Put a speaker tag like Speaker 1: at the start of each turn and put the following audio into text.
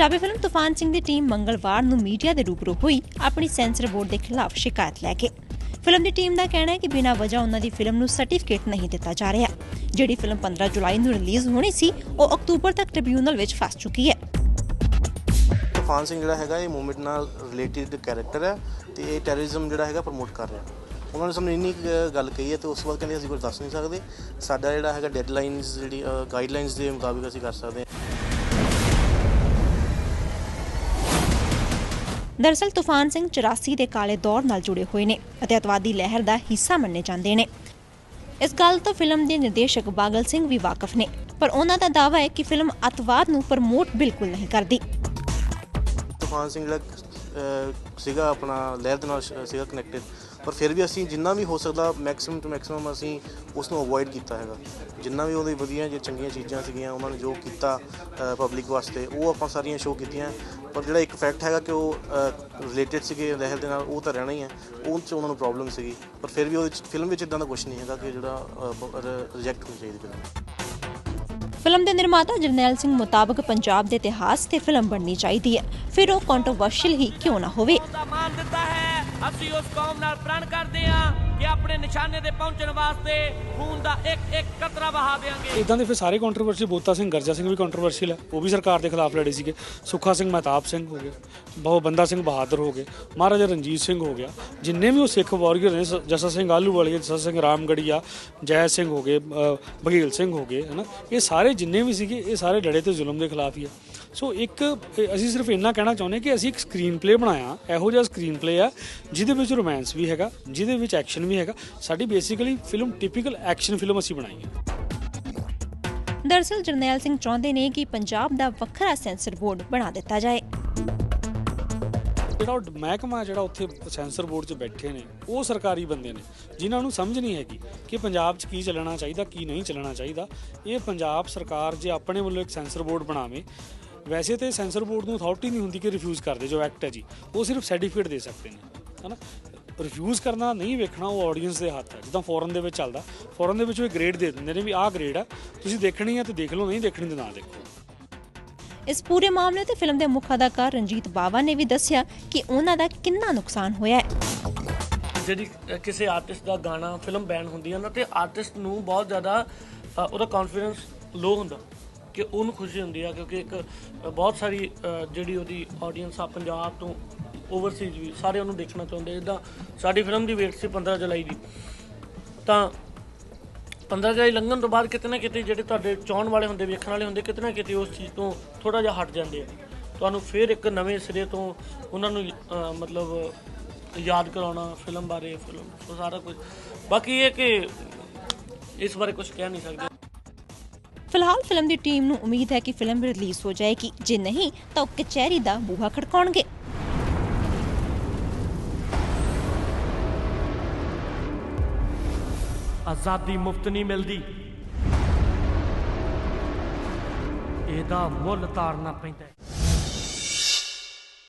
Speaker 1: Punjabi film ਤੂਫਾਨ ਸਿੰਘ ਦੀ team ਮੰਗਲਵਾਰ ਨੂੰ ਮੀਡੀਆ ਦੇ ਰੂਬਰੂ ਹੋਈ ਆਪਣੀ ਸੈਂਸਰ ਬੋਰਡ ਦੇ ਖਿਲਾਫ ਸ਼ਿਕਾਇਤ ਲੈ ਕੇ। ਫਿਲਮ ਦੀ ਟੀਮ ਦਾ ਕਹਿਣਾ ਹੈ ਕਿ ਬਿਨਾਂ ਵਜ੍ਹਾ ਉਹਨਾਂ ਦੀ ਫਿਲਮ ਨੂੰ ਸਰਟੀਫਿਕੇਟ ਨਹੀਂ ਦਿੱਤਾ ਜਾ ਰਿਹਾ। ਜਿਹੜੀ ਫਿਲਮ 15 ਜੁਲਾਈ ਨੂੰ ਰਿਲੀਜ਼ ਹੋਣੀ ਸੀ, ਉਹ ਅਕਤੂਬਰ ਤੱਕ ਟ੍ਰਿਬਿਊਨਲ ਵਿੱਚ ਫਸ ਚੁੱਕੀ ਹੈ।
Speaker 2: ਤੂਫਾਨ ਸਿੰਘ ਜਿਹੜਾ ਹੈਗਾ, ਇਹ ਮੂਵਮੈਂਟ ਨਾਲ ਰਿਲੇਟਡ ਕੈਰੈਕਟਰ ਹੈ ਤੇ ਇਹ ਟੈਰਰਿਜ਼ਮ ਜਿਹੜਾ ਹੈਗਾ ਪ੍ਰਮੋਟ ਕਰ ਰਿਹਾ। ਉਹਨਾਂ ਨੇ ਸਾਨੂੰ ਇੰਨੀ ਕੁ ਗੱਲ ਕਹੀ ਹੈ ਤੇ ਉਸ ਤੋਂ ਬਾਅਦ ਕਹਿੰਦੇ ਅਸੀਂ ਕੁਝ ਦੱਸ ਨਹੀਂ ਸਕਦੇ। ਸਾਡਾ ਜਿਹੜਾ ਹੈਗਾ ਡੈਡਲਾਈਨਸ ਜਿਹੜੀ ਗਾਈਡਲਾਈਨਸ ਦੇ ਮੁਤਾਬਿਕ ਅਸੀਂ ਕਰ ਸਕਦੇ ਹਾਂ।
Speaker 1: ਦਰਅਸਲ ਤੂਫਾਨ ਸਿੰਘ 84 ਦੇ ਕਾਲੇ ਦੌਰ ਨਾਲ ਜੁੜੇ ਹੋਏ ਨੇ ਅਤੇ ਅਤਵਾਦੀ ਲਹਿਰ ਦਾ ਹਿੱਸਾ ਮੰਨੇ ਜਾਂਦੇ ਨੇ। ਇਸ ਗੱਲ ਤੋਂ ਫਿਲਮ ਦੇ ਨਿਰਦੇਸ਼ਕ ਬਾਗਲ ਸਿੰਘ ਵੀ ਵਾਕਿਫ ਨੇ, ਪਰ ਉਹਨਾਂ ਦਾ ਦਾਅਵਾ ਹੈ ਕਿ ਫਿਲਮ ਅਤਵਾਦ ਨੂੰ ਪ੍ਰਮੋਟ ਬਿਲਕੁਲ ਨਹੀਂ ਕਰਦੀ।
Speaker 2: ਤੂਫਾਨ ਸਿੰਘ ਜਿਹੜਾ ਸੀਗਾ ਆਪਣਾ ਲਹਿਰ ਦੇ ਨਾਲ ਸੀਗਾ ਕਨੈਕਟਡ ਪਰ ਫਿਰ ਵੀ ਅਸੀਂ ਜਿੰਨਾ ਵੀ ਹੋ ਸਕਦਾ ਮੈਕਸਿਮਮ ਟੂ ਮੈਕਸਿਮਮ ਅਸੀਂ ਉਸ ਨੂੰ ਅਵੋਇਡ ਕੀਤਾ ਹੈਗਾ। ਜਿੰਨਾ ਵੀ ਉਹਦੀ ਵਧੀਆ ਜੇ ਚੰਗੀਆਂ ਚੀਜ਼ਾਂ ਸੀਗੀਆਂ, ਉਹਨਾਂ ਨੇ ਜੋ ਕੀਤਾ ਪਬਲਿਕ ਵਾਸਤੇ, ਉਹ ਆਪਾਂ ਸਾਰੀਆਂ ਸ਼ੋਅ ਕੀਤੀਆਂ। ਪਰ ਜਿਹੜਾ ਇੱਕ ਫੈਕਟ ਹੈਗਾ ਕਿ ਉਹ ਰਿਲੇਟਡ ਸੀਗੇ ਲਹਿਰ ਦੇ ਨਾਲ ਉਹ ਤਾਂ ਰਹਿਣਾ ਹੀ ਹੈ। ਉਹ 'ਚ ਉਹਨਾਂ ਨੂੰ ਪ੍ਰੋਬਲਮ ਸੀਗੀ। ਪਰ ਫਿਰ ਵੀ ਉਹਦੇ ਫਿਲਮ ਵਿੱਚ ਇਦਾਂ ਦਾ ਕੁਝ ਨਹੀਂ ਹੈਗਾ ਕਿ ਜਿਹੜਾ ਰਿਜੈਕਟ ਹੋਣੀ ਚਾਹੀਦੀ ਫਿਲਮ
Speaker 1: ਫਿਲਮ ਦੇ ਨਿਰਮਾਤਾ ਜਰਨੈਲ ਸਿੰਘ ਮੁਤਾਬਕ ਪੰਜਾਬ ਦੇ ਇਤਿਹਾਸ ਤੇ ਫਿਲਮ ਬਣਨੀ ਚਾਹੀਦੀ ਹੈ। ਫਿਰ ਉਹ ਕੰਟਰੋਵਰਸ਼ੀਅਲ ਹੀ ਕਿਉਂ ਨਾ ਹੋਵੇ?
Speaker 3: ਦਾ ਮਾਨ ਦਿੱਤਾ ਹੈ। ਅਸੀਂ ਉਸ ਕੌਮ ਨਾਲ ਪ੍ਰਣ ਕਰਦੇ ਹਾਂ ਕਿ ਆਪਣੇ ਨਿਸ਼ਾਨੇ ਤੇ ਪਹੁੰਚਣ ਵਾਸਤੇ ਖੂਨ ਦਾ ਇੱਕ ਇੱਕ ਕਤਰਾ ਵਹਾ ਦੇਵਾਂਗੇ
Speaker 4: ਇਦਾਂ ਦੇ ਫਿਰ ਸਾਰੇ ਕੰਟਰੋਵਰਸੀ ਬੋਤਾ ਸਿੰਘ ਗਰਜਾ ਸਿੰਘ ਵੀ ਕੰਟਰੋਵਰਸ਼ੀਅਲ ਹੈ। ਉਹ ਵੀ ਸਰਕਾਰ ਦੇ ਖਿਲਾਫ ਲੜੇ ਸੀਗੇ। ਸੁੱਖਾ ਸਿੰਘ ਮਹਿਤਾਬ ਸਿੰਘ ਹੋ ਗਏ। ਬਹੁ ਬੰਦਾ ਸਿੰਘ ਬਹਾਦਰ ਹੋ ਗਏ। ਮਹਾਰਾਜਾ ਰਣਜੀਤ ਸਿੰਘ ਹੋ ਗਿਆ। ਜਿੰਨੇ ਵੀ ਉਹ ਸਿੱਖ ਵਾਰੀਅਰ ਨੇ ਸ- ਸਿੰਘ ਆਲੂ ਵਾਲੀ ਜੱਸਾ ਸਿੰਘ ਰਾਮਗੜੀਆ ਜੈ ਸਿੰਘ ਹੋ ਗਏ ਅ, ਬਘੇਲ ਸਿੰਘ ਹੋ ਗਏ ਹਨਾ? ਇਹ ਸਾਰੇ ਜਿੰਨੇ ਵੀ ਸੀਗੇ ਇਹ ਸਾਰੇ ਲੜੇ ਤੇ ਜ਼ੁਲਮ ਦੇ ਖਿਲਾਫ ਹੀ ਆ। ਸੋ ਇੱਕ ਅਸੀਂ ਸਿਰਫ ਇੰਨਾ ਕਹਿਣਾ ਚਾਹੁੰਦੇ ਕਿ ਅਸੀਂ ਇੱਕ ਸਕਰੀਨ ਪਲੇ ਬਣਾਇਆ। ਇਹੋ ਜਿਹਾ ਸਕਰੀਨ ਪਲੇ ਆ ਜਿਹਦੇ ਵਿੱਚ ਰੋਮਾਂਸ ਵੀ ਹੈਗਾ ਜਿਹਦੇ ਵਿੱਚ ਐਕਸ਼ਨ ਵੀ ਹੈਗਾ। ਸਾਡੀ basically film typical action film ਅਸੀਂ ਬਣਾਈ ਹੈ।
Speaker 1: ਦਰਅਸਲ ਜਰਨੈਲ ਸਿੰਘ ਚਾਹੁੰਦੇ ਨੇ ਕਿ ਪੰਜਾਬ ਦਾ ਵੱਖਰਾ ਸੈਂਸਰ ਬੋਰਡ ਬਣਾ ਦਿੱਤਾ ਜਾਏ।
Speaker 4: ਜਿਹੜਾ ਉਹ ਮਹਿਕਮਾ ਜਿਹੜਾ ਉੱਥੇ ਸੈਂਸਰ ਬੋਰਡ 'ਚ ਬੈਠੇ ਨੇ ਉਹ ਸਰਕਾਰੀ ਬੰਦੇ ਨੇ ਜਿਨ੍ਹਾਂ ਨੂੰ ਸਮਝ ਨਹੀਂ ਹੈਗੀ ਕਿ ਪੰਜਾਬ 'ਚ ਕੀ ਚੱਲਣਾ ਚਾਹੀਦਾ ਕੀ ਨਹੀਂ ਚੱਲਣਾ ਚਾਹੀਦਾ। ਇਹ ਪੰਜਾਬ ਸਰਕਾਰ ਜੇ ਆਪਣੇ ਵੱਲੋਂ ਇੱਕ ਸੈਂਸਰ ਬੋਰਡ ਬਣਾਵੇ ਵੈਸੇ ਤੇ ਸੈਂਸਰ ਬੋਰਡ ਨੂੰ ਅਥਾਰਟੀ ਨਹੀਂ ਹੁੰਦੀ ਕਿ ਰਿਫਿਊਜ਼ ਕਰਦੇ ਜੋ ਐਕਟ ਹੈ ਜੀ ਉਹ ਸਿਰਫ ਸਰਟੀਫਿਕੇਟ ਦੇ ਸਕਦੇ ਨੇ ਹਨਾ? ਰਿਫਿਊਜ਼ ਕਰਨਾ ਨਹੀਂ ਵੇਖਣਾ ਉਹ ਆਡੀਅנס ਦੇ ਹੱਥ ਹੈ। ਜਿੱਦਾਂ ਫੋਰਨ ਦੇ ਵਿੱਚ ਚੱਲਦਾ ਫੋਰਨ ਦੇ ਵਿੱਚ ਉਹ ਗ੍ਰੇਡ ਦੇ ਦਿੰਦੇ ਨੇ ਵੀ ਆਹ ਗ੍ਰੇਡ ਆ ਤੁਸੀਂ ਦੇਖਣੀ ਹੈ ਤੇ ਦੇਖ ਲਓ ਨਹੀਂ ਦੇਖਣੀ ਤੇ ਨਾ ਦੇਖੋ।
Speaker 1: ਇਸ ਪੂਰੇ ਮਾਮਲੇ ਤੇ ਫਿਲਮ ਦੇ ਮੁੱਖ ਅਦਾਕਾਰ ਰਣਜੀਤ ਬਾਵਾ ਨੇ ਵੀ ਦੱਸਿਆ ਕਿ ਉਹਨਾਂ ਦਾ ਕਿੰਨਾ ਨੁਕਸਾਨ ਹੋਇਆ ਹੈ।
Speaker 5: ਜਿਹੜੀ ਕਿਸੇ ਆਰਟਿਸਟ ਦਾ ਗਾਣਾ ਫਿਲਮ ਬੈਨ ਹੁੰਦੀ ਹੈ ਨਾ ਤੇ ਆਰਟਿਸਟ ਨੂੰ ਬਹੁਤ ਜ਼ਿਆਦਾ ਉਹਦਾ ਕੌਨਫੀਡੈਂਸ ਲੋ ਹੁੰਦਾ। ਕਿ ਉਹਨੂੰ ਖੁਸ਼ੀ ਹੁੰਦੀ ਆ ਕਿਉਂਕਿ ਇੱਕ ਬਹੁਤ ਸਾਰੀ ਜਿਹੜੀ ਉਹਦੀ ਆਡੀਅנס ਆ ਪੰਜਾਬ ਤੋਂ ਓਵਰਸੀਜ਼ ਵੀ ਸਾਰੇ ਉਹਨੂੰ ਦੇਖਣਾ ਚਾਹੁੰਦੇ ਜਿੱਦਾਂ ਸਾਡੀ ਫਿਲਮ ਦੀ ਵੇਟ ਸੀ 15 ਜੁਲਾਈ ਦੀ। ਤਾਂ 15 ਜੁਲਾਈ ਲੰਘਣ ਤੋਂ ਬਾਅਦ ਕਿਤੇ ਨਾ ਕਿਤੇ ਜਿਹੜੇ ਤੁਹਾਡੇ ਚਾਹਣ ਵਾਲੇ ਹੁੰਦੇ, ਵੇਖਣ ਵਾਲੇ ਹੁੰਦੇ, ਕਿਤੇ ਨਾ ਕਿਤੇ ਉਸ ਚੀਜ਼ ਤੋਂ ਥੋੜਾ ਜਿਹਾ ਹਟ ਜਾਂਦੇ ਆ। ਤੁਹਾਨੂੰ ਫਿਰ ਇੱਕ ਨਵੇਂ ਸਿਰੇ ਤੋਂ ਉਹਨਾਂ ਨੂੰ ਮਤਲਬ ਯਾਦ ਕਰਾਉਣਾ ਫਿਲਮ ਬਾਰੇ ਫਿਲਮ ਉਹ ਸਾਰਾ ਕੁਝ। ਬਾਕੀ ਇਹ ਕਿ ਇਸ ਬਾਰੇ ਕੁਝ ਕਹਿ ਨਹੀਂ ਸਕਦੇ।
Speaker 1: ਫਿਲਹਾਲ ਫਿਲਮ ਦੀ ਟੀਮ ਨੂੰ ਉਮੀਦ ਹੈ ਕਿ ਫਿਲਮ ਰਿਲੀਜ਼ ਹੋ ਜਾਏਗੀ। ਜੇ ਨਹੀਂ, ਤਾਂ ਉਹ ਕਚਹਿਰੀ ਦਾ ਬੂਹਾ ਖੜਕਾਉਣਗੇ।
Speaker 3: ਆਜ਼ਾਦੀ ਮੁਫਤ ਨਹੀਂ ਮਿਲਦੀ। ਇਹਦਾ ਮੁੱਲ ਤਾਰਨਾ ਪੈਂਦਾ ਹੈ।